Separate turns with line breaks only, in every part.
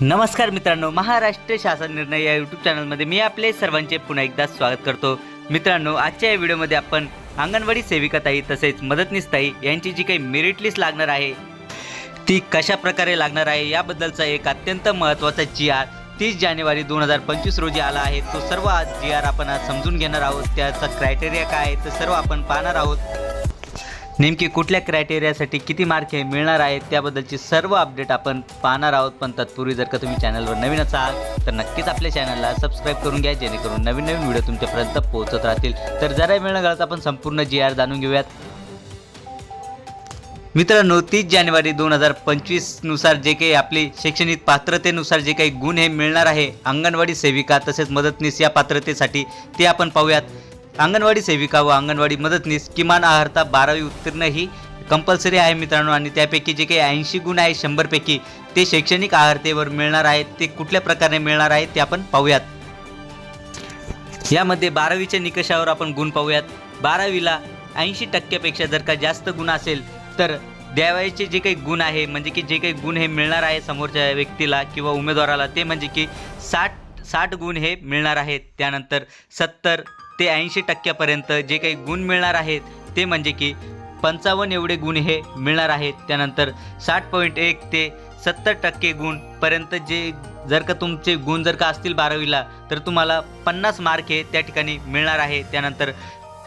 नमस्कार मित्रांनो महाराष्ट्र शासन निर्णय या यूट्यूब चॅनलमध्ये मी आपले सर्वांचे पुन्हा एकदा स्वागत करतो. मित्रांनो आजच्या या व्हिडिओमध्ये आपण अंगणवाडी सेविकाताई तसेच मदतनीसताई यांची जी काही मेरिट लिस्ट लागणार आहे ती कशा प्रकारे लागणार आहे याबद्दलचा एक अत्यंत महत्त्वाचा जी आर तीस जानेवारी दोन हजार पंचवीस रोजी आला आहे. तो सर्व जी आर आपण आज समजून घेणार आहोत. त्याचा क्रायटेरिया काय आहे ते सर्व आपण पाहणार आहोत. नेमकी कुठल्या क्रायटेरियासाठी किती मार्क हे मिळणार आहेत त्याबद्दलची सर्व अपडेट आपण पाहणार आहोत. पण तत्पूर्वी जर का तुम्ही चॅनलवर नवीन असाल तर नक्कीच आपल्या चॅनलला सबस्क्राईब करून घ्या जेणेकरून नवीन नवीन व्हिडिओ तुमच्यापर्यंत पोहोचत राहतील. तर जरा मिळणं घालत आपण संपूर्ण जी आर जाणून घेऊयात. मित्रांनो तीस जानेवारी दोन हजार पंचवीसनुसार जे काही आपली शैक्षणिक पात्रतेनुसार जे काही गुण हे मिळणार आहे अंगणवाडी सेविका तसेच मदतनीस या पात्रतेसाठी ते आपण पाहूयात. अंगणवाडी सेविका व अंगणवाडी मदतनीस किमान आहारता बारावी उत्तीर्ण ही कंपल्सरी आहे मित्रांनो. आणि त्यापैकी जे काही ऐंशी गुण आहे शंभरपैकी ते शैक्षणिक आहारतेवर मिळणार आहेत. ते कुठल्या प्रकारे मिळणार आहेत ते आपण पाहूयात. यामध्ये बारावीच्या निकषावर आपण गुण पाहूयात. बारावीला ऐंशी टक्क्यापेक्षा जर का जास्त गुण असेल तर द्यावायचे जे काही गुण आहे म्हणजे की जे काही गुण हे मिळणार आहे समोरच्या व्यक्तीला किंवा उमेदवाराला ते म्हणजे की साठ साठ गुण हे मिळणार आहेत. त्यानंतर सत्तर ते ऐंशी टक्क्यापर्यंत जे काही गुण मिळणार आहेत ते म्हणजे की पंचावन्न एवढे गुण हे मिळणार आहेत. त्यानंतर साठ पॉईंट एक ते सत्तर टक्के गुणपर्यंत जे जर का तुमचे गुण जर का असतील बारावीला तर तुम्हाला पन्नास मार्क हे त्या ठिकाणी मिळणार आहे. त्यानंतर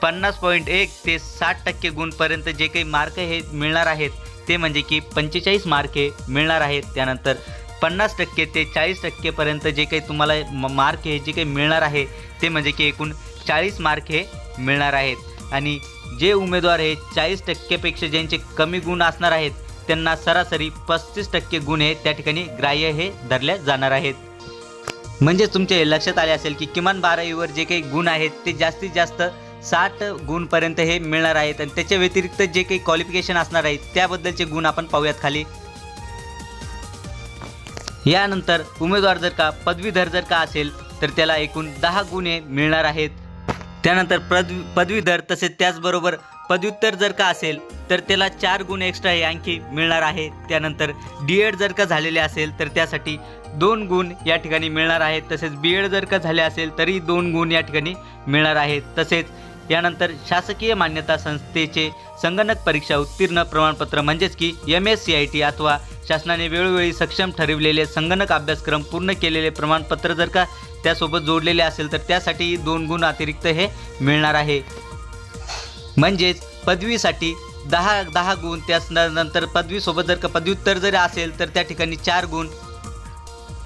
पन्नास पॉईंट एक ते साठ टक्के गुणपर्यंत जे काही मार्क हे मिळणार आहेत ते म्हणजे की पंचेचाळीस मार्क हे मिळणार आहेत. त्यानंतर पन्नास टक्के ते चाळीस टक्केपर्यंत जे काही तुम्हाला म- मार्क हे जे काही मिळणार आहे ते म्हणजे की एकूण चाळीस मार्क हे मिळणार आहेत. आणि जे उमेदवार हे चाळीस टक्केपेक्षा ज्यांचे कमी गुण असणार आहेत त्यांना सरासरी पस्तीस टक्के गुण हे त्या ठिकाणी ग्राह्य हे धरल्या जाणार आहेत. म्हणजे तुमच्या लक्षात आले असेल की किमान बारावीवर जे काही गुण आहेत ते जास्तीत जास्त साठ गुणपर्यंत हे मिळणार आहेत. आणि त्याच्या व्यतिरिक्त जे काही क्वालिफिकेशन असणार आहेत त्याबद्दलचे गुण आपण पाहूयात खाली. यानंतर उमेदवार जर का पदवीधर जर का असेल तर त्याला एकूण दहा गुण हे मिळणार आहेत. त्यानंतर पदवी पदवीधर तसेच त्याचबरोबर पदव्युत्तर जर का असेल तर त्याला चार गुण एक्स्ट्रा हे आणखी मिळणार आहे. त्यानंतर डी एड जर का झालेले असेल तर त्यासाठी दोन गुण या ठिकाणी मिळणार आहेत. तसेच बी एड जर का झाले असेल तरी दोन गुण या ठिकाणी मिळणार आहेत. तसेच यानंतर शासकीय मान्यता संस्थेचे संगणक परीक्षा उत्तीर्ण प्रमाणपत्र म्हणजेच की M S C I T अथवा शासनाने वेळोवेळी सक्षम ठरविलेले संगणक अभ्यासक्रम पूर्ण केलेले प्रमाणपत्र जर का त्यासोबत जोडलेले असेल तर त्यासाठी दोन गुण अतिरिक्त हे मिळणार आहे. म्हणजेच पदवीसाठी दहा दहा गुण त्यानंतर पदवीसोबत जर का पदव्युत्तर जरी असेल तर त्या ठिकाणी चार गुण.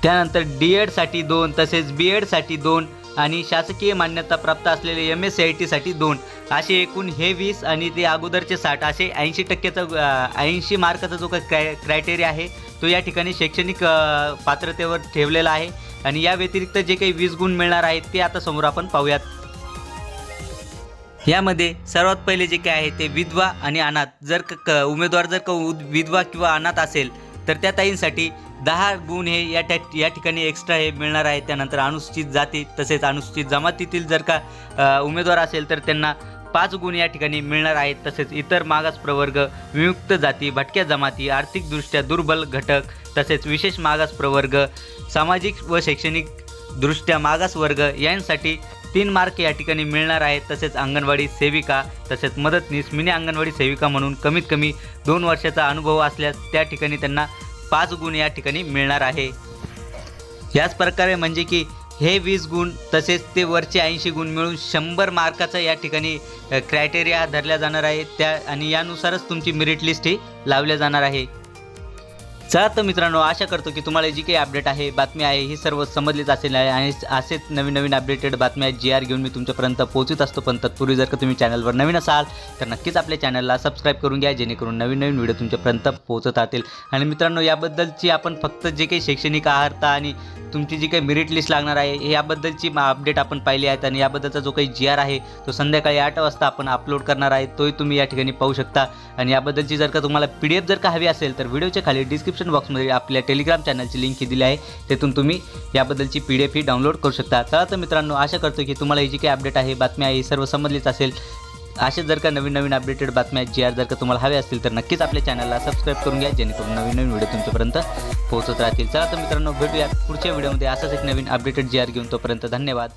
त्यानंतर डी एडसाठी दोन तसेच बी एडसाठी दोन आणि शासकीय मान्यता प्राप्त असलेले एम एस सी आय टीसाठी दोन. असे एकूण हे वीस आणि ते अगोदरचे साठ असे ऐंशी टक्क्याचा ऐंशी मार्काचा जो काही क्राय क्रायटेरिया आहे तो या ठिकाणी शैक्षणिक पात्रतेवर ठेवलेला आहे. आणि या व्यतिरिक्त जे काही वीस गुण मिळणार आहेत ते आता समोर आपण पाहूयात. यामध्ये सर्वात पहिले जे काय आहे ते विधवा आणि अनाथ. जर क क- उमेदवार जर का विधवा किंवा अनाथ असेल तर त्या ताईंसाठी दहा गुण हे या त्या या ठिकाणी एक्स्ट्रा हे मिळणार आहे. त्यानंतर अनुसूचित जाती तसेच अनुसूचित जमातीतील जर का उमेदवार असेल तर त्यांना पाच गुण या ठिकाणी मिळणार आहेत. तसेच इतर मागास प्रवर्ग विमुक्त जाती भटक्या जमाती आर्थिकदृष्ट्या दुर्बल घटक तसेच विशेष मागास प्रवर्ग सामाजिक व शैक्षणिक दृष्ट्या मागास वर्ग यांसाठी तीन मार्क या ठिकाणी मिळणार आहेत. तसेच अंगणवाडी सेविका तसेच मदतनीस मिनी अंगणवाडी सेविका म्हणून कमीत कमी दोन वर्षाचा अनुभव असल्यास त्या ठिकाणी त्यांना पाच गुण या ठिकाणी मिळणार आहे. याच प्रकारे म्हणजे की हे वीस गुण तसेच ते वरचे ऐंशी गुण मिळून शंभर मार्काचा या ठिकाणी क्रायटेरिया धरल्या जाणार आहे. त्या आणि यानुसारच तुमची मेरिट लिस्ट ही लावल्या जाणार आहे. चला तर मित्रांनो आशा करतो की तुम्हाला जी काही अपडेट आहे बातमी आहे ही सर्व समजलीच असेल आहे. आणि असेच नवीन नवीन अपडेटेड बातम्या जी आर घेऊन मी तुमच्यापर्यंत पोहोचत असतो. पण तत्पूर्वी जर का तुम्ही चॅनलवर नवीन असाल तर नक्कीच आपल्या चॅनलला सबस्क्राईब करून घ्या जेणेकरून नवीन नवीन व्हिडिओ तुमच्यापर्यंत पोहोचत राहतील. आणि मित्रांनो याबद्दलची आपण फक्त जे काही शैक्षणिक आहारता आणि तुमची जी काही मेरिट लिस्ट लागणार आहे याबद्दलची अपडेट आपण पाहिली आहेत. आणि याबद्दलचा जो काही जी आर आहे तो संध्याकाळी आठ वाजता आपण अपलोड करणार आहे तोही तुम्ही या ठिकाणी पाहू शकता. आणि याबद्दलची जर का तुम्हाला पी डी एफ जर का हवी असेल तर व्हिडिओच्या खाली डिस्क्रिप्शन बॉक्समध्ये आपल्या टेलिग्राम चॅनलची लिंक ही दिली आहे. तेथून तुम्ही याबद्दलची पी डी एफ ही डाउनलोड करू शकता. चला तर मित्रांनो आशा करतो की तुम्हाला ही जी काही अपडेट आहे बातमी आहे ही सर्व समजलीच असेल. असे जर का नवीन नवीन अपडेटेड बातम्या जी आर जर का तुम्हाला हवे असतील तर नक्कीच आपल्या चॅनलला सबस्क्राईब करून घ्या जेणेकरून नवीन नवीन व्हिडिओ तुमच्यापर्यंत पोहोचत राहतील. चला तर मित्रांनो भेटूया पुढच्या व्हिडिओमध्ये असाच एक नवीन अपडेटेड जी आर घेऊन तोपर्यंत धन्यवाद.